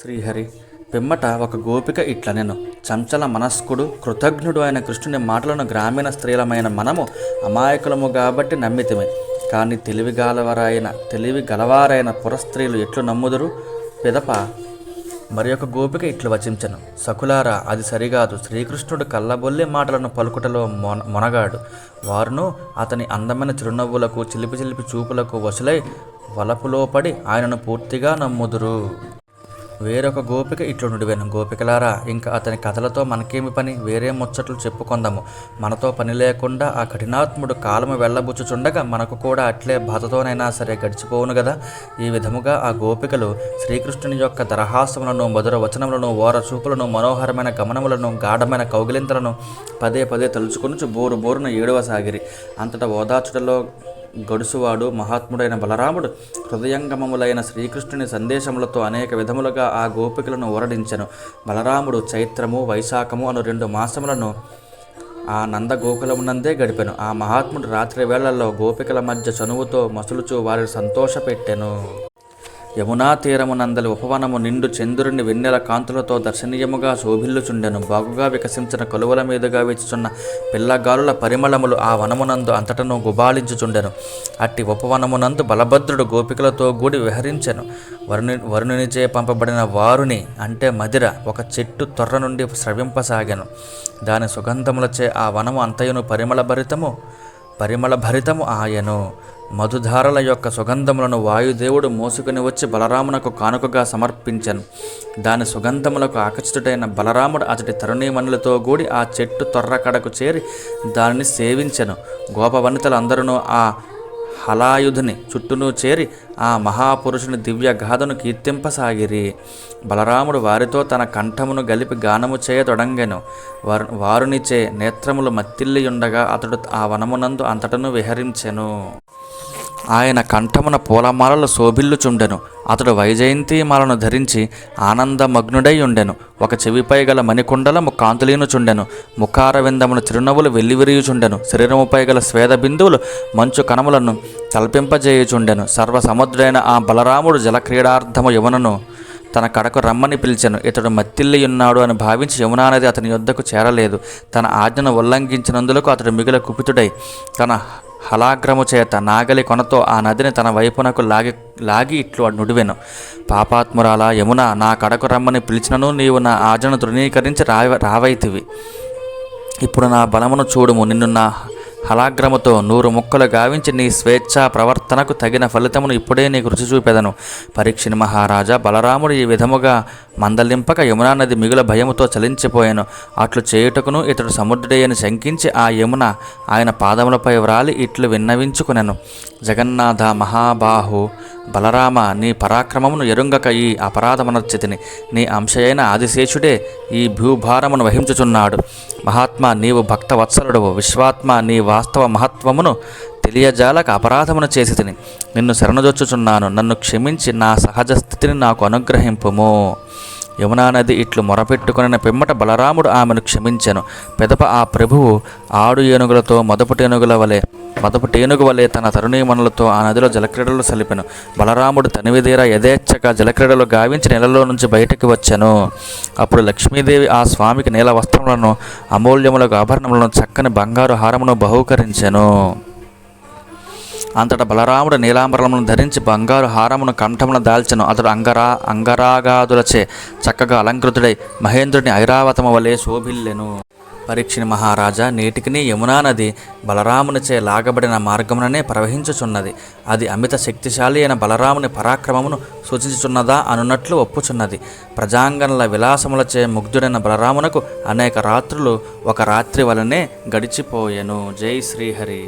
శ్రీహరి పిమ్మట ఒక గోపిక ఇట్లనెను చంచల మనస్కుడు కృతజ్ఞుడు అయిన కృష్ణుని మాటలను గ్రామీణ స్త్రీలమైన మనము అమాయకులము కాబట్టి నమ్మితమే. కానీ తెలివి తెలివిగాలవరైన తెలివి గలవారైన పురస్త్రీలు ఎట్లు నమ్ముదురు? పిదప మరి ఒక గోపిక ఇట్లు వచించను. సకులారా అది సరిగాదు. శ్రీకృష్ణుడు కళ్ళబొల్లి మాటలను పలుకుటలో మొన మొనగాడు. వారును అతని అందమైన చిరునవ్వులకు చిలిపి చిలిపి చూపులకు వసులై వలపులో పడి ఆయనను పూర్తిగా నమ్ముదురు. వేరొక గోపిక ఇట్లు నుడివెను గోపికలారా ఇంకా అతని కథలతో మనకేమి పని? వేరే ముచ్చట్లు చెప్పుకుందాము. మనతో పని లేకుండా ఆ కఠినాత్ముడు కాలము వెళ్ళబుచ్చుచుండగా మనకు కూడా అట్లే బాధతోనైనా సరే గడిచిపోవును కదా ఈ విధముగా ఆ గోపికలు శ్రీకృష్ణుని యొక్క దరహాసములను మధుర వచనములను ఓర చూపులను మనోహరమైన గమనములను గాఢమైన కౌగిలింతలను పదే పదే తలుచుకొనుచు బోరు బోరున ఏడవసాగిరి. అంతటా ఓదాచుటలో గడుసువాడు మహాత్ముడైన బలరాముడు హృదయంగమములైన శ్రీకృష్ణుని సందేశములతో అనేక విధములుగా ఆ గోపికలను ఊరడించెను. బలరాముడు చైత్రము వైశాఖము అను రెండు మాసములను ఆ నందగోకులమునందే గడిపెను. ఆ మహాత్ముడు రాత్రి వేళల్లో గోపికల మధ్య చనువుతో మసులుచూ వారిని సంతోషపెట్టెను. యమునా తీరమునందలి ఉపవనము నిండు చంద్రుని వెన్నెల కాంతులతో దర్శనీయముగా శోభిల్లుచుండెను. బాగుగా వికసించిన కొలువల మీదుగా వీచుచున్న పిల్లగాలుల పరిమళములు ఆ వనమునందు అంతటను గుబాళించుచుండెను అట్టి ఉపవనమునందు బలభద్రుడు గోపికలతో కూడి విహరించెను. వరుణి వరుణునిచే పంపబడిన వారుని అంటే మదిర ఒక చెట్టు తొర్ర నుండి స్రవింపసాగాను. దాని సుగంధములచే ఆ వనము అంతయును పరిమళ భరితము పరిమళ భరితము ఆయను. మధుధారల యొక్క సుగంధములను వాయుదేవుడు మోసుకుని వచ్చి బలరామునకు కానుకగా సమర్పించను. దాని సుగంధములకు ఆకర్షితుడైన బలరాముడు అతడి తరుణీమణులతో కూడి ఆ చెట్టు తొర్రకడకు చేరి దానిని సేవించెను. గోపవనితలందరూ ఆ హలాయుధుని చుట్టూను చేరి ఆ మహాపురుషుని దివ్య గాథను కీర్తింపసాగిరి. బలరాముడు వారితో తన కంఠమును గలిపి గానము చేయతొడంగెను వారు వారునిచే నేత్రములు మత్తిల్లియుండగా అతడు ఆ వనమునందు అంతటను విహరించెను. ఆయన కంఠమున పూలమాలలు శోభిల్లుచుండెను. అతడు వైజయంతి మాలను ధరించి ఆనందమగ్నుడై ఉండెను ఒక చెవిపై గల మణికుండలము కాంతులీనుచుండెను. ముఖారవిందమున చిరునవ్వులు వెల్లివిరియుచుండెను. శరీరముపై గల స్వేద బిందువులు మంచు కణములను తలపింపజేయుచుండెను. సర్వసముద్రుడైన ఆ బలరాముడు జలక్రీడార్థము యమునను తన కడకు రమ్మని పిలిచెను. ఇతడు మత్తిల్లియున్నాడు అని భావించి యమునా నది అతని యొద్దకు చేరలేదు. తన ఆజ్ఞను ఉల్లంఘించినందులకు అతడు మిగిల కుపితుడై తన హలాగ్రము చేత నాగలి కొనతో ఆ నదిని తన వైపునకు లాగి లాగి ఇట్లు నుడివెను. పాపాత్మురాల యమున నా కడకు రమ్మని పిలిచినను నీవు నా ఆజను తృణీకరించి రావ రావైతివి. ఇప్పుడు నా బలమును చూడుము. నిన్ను నా హలాగ్రముతో నూరు ముక్కలు గావించి నీ స్వేచ్ఛా ప్రవర్తనకు తగిన ఫలితమును ఇప్పుడే నీకు రుచి చూపెదను. పరీక్షని మహారాజా బలరాముడు ఈ విధముగా మందలింపక యమునా నది మిగుల భయముతో చలించిపోయాను. అట్లు చేయుటకును ఇతడు సముద్రుడేయని శంకించి ఆ యమున ఆయన పాదములపై వ్రాలి ఇట్లు విన్నవించుకునెను. జగన్నాథ మహాబాహు బలరామ నీ పరాక్రమమును ఎరుంగక ఈ అపరాధమనర్చితిని నీ అంశయైన ఆదిశేషుడే ఈ భూభారమును వహించుచున్నాడు. మహాత్మా నీవు భక్తవత్సలుడవు. విశ్వాత్మ నీ వాస్తవ మహత్వమును తెలియజాలక అపరాధమును చేసి తిని నిన్ను శరణుజొచ్చుచున్నాను నన్ను క్షమించి నా సహజ స్థితిని నాకు అనుగ్రహింపుము. యమునా నది ఇట్లు మొరపెట్టుకున్న పిమ్మట బలరాముడు ఆమెను క్షమించెను. పెదప ఆ ప్రభువు ఆడు ఏనుగులతో మొదపటి ఏనుగుల వలె పదపు టేనుగు వలె తన తరుణీమణులతో ఆ నదిలో జలక్రీడలు సలిపెను. బలరాముడు తనివిదీర యథేచ్ఛగా జలక్రీడలు గావించి నెలలో నుంచి బయటకు వచ్చాను. అప్పుడు లక్ష్మీదేవి ఆ స్వామికి నీల వస్త్రములను అమూల్యములకు ఆభరణములను చక్కని బంగారు హారమును బహూకరించెను. అంతటా బలరాముడు నీలాంబరములను ధరించి బంగారు హారమును కంఠమున దాల్చెను. అతడు అంగరా అంగరాగాదులచే చక్కగా అలంకృతుడై మహేంద్రుని ఐరావతము వలె శోభిల్లెను. పరీక్షిని మహారాజా నేటికిని యమునా నది బలరామునిచే లాగబడిన మార్గముననే ప్రవహించుచున్నది. అది అమిత శక్తిశాలి అయిన బలరాముని పరాక్రమమును సూచించుచున్నదా అనున్నట్లు ఒప్పుచున్నది. ప్రజాంగనల విలాసములచే ముగ్ధుడైన బలరామునకు అనేక రాత్రులు ఒక రాత్రి వలనే గడిచిపోయెను. జై శ్రీహరి.